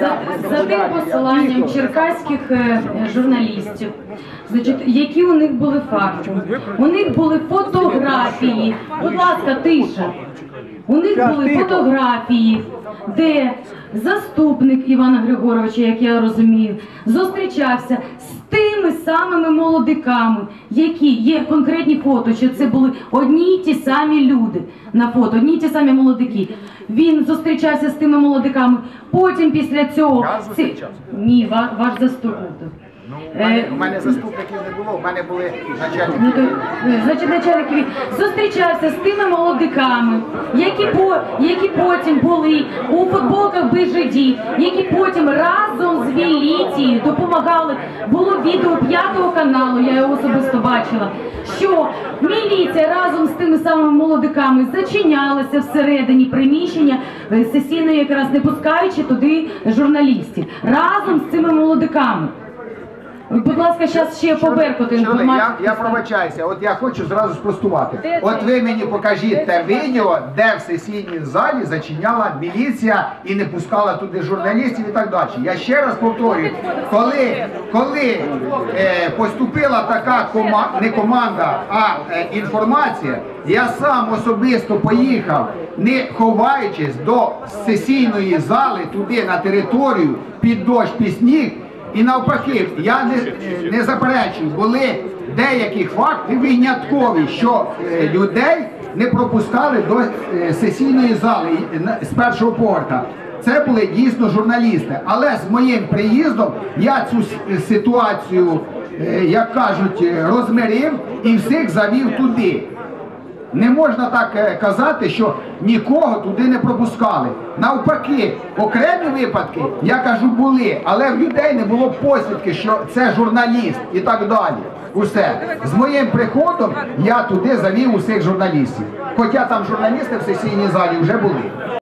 За, за тим посиланням черкаських е, журналістів, значить, які у них були факти? У них були фотографії. Будь ласка, тиша. У них були фотографії, де заступник Івана Григоровича, як я розумію, зустрічався з тими самими молодиками, які є конкретні фото, що це були одні й ті самі люди на фото, одні й ті самі молодики. Він зустрічався з тими молодиками. Потім після цього Я ці- зустрічався? ні, ва- ваш заступник. Ну, у мене, Е, у мене заступників не було, у мене були Ну, начальники. то, е, значить, начальник він зустрічався з тими молодиками, які по які потім були у футболках БЖД, які потім разом з міліцією допомагали. Було відео п'ятого каналу, я його особисто бачила. Що міліція разом з тими самими молодиками зачинялася всередині приміщення е, сесійної, якраз не пускаючи туди журналістів разом з цими молодиками. Будь ласка, зараз ще по Беркуту я, інформацію. я пробачаюся, от я хочу зразу спростувати. От ви мені покажіть те відео, де в сесійній залі зачиняла міліція і не пускала туди журналістів і так далі. Я ще раз повторюю, коли, коли е, поступила така кома, не команда, а е, інформація, я сам особисто поїхав, не ховаючись до сесійної зали туди на територію під дощ, під сніг. І навпаки, я не, не заперечую, були деякі факти виняткові, що е, людей не пропускали до е, сесійної зали з першого поверха. Це були дійсно журналісти. Але з моїм приїздом я цю ситуацію, е, як кажуть, е, розмирив і всіх завів туди. Не можна так е, казати, що нікого туди не пропускали. Навпаки, окремі випадки, я кажу, були, але в людей не було посвідки, що це журналіст і так далі. Усе. З моїм приходом я туди завів усіх журналістів. Хоча там журналісти в сесійній залі вже були.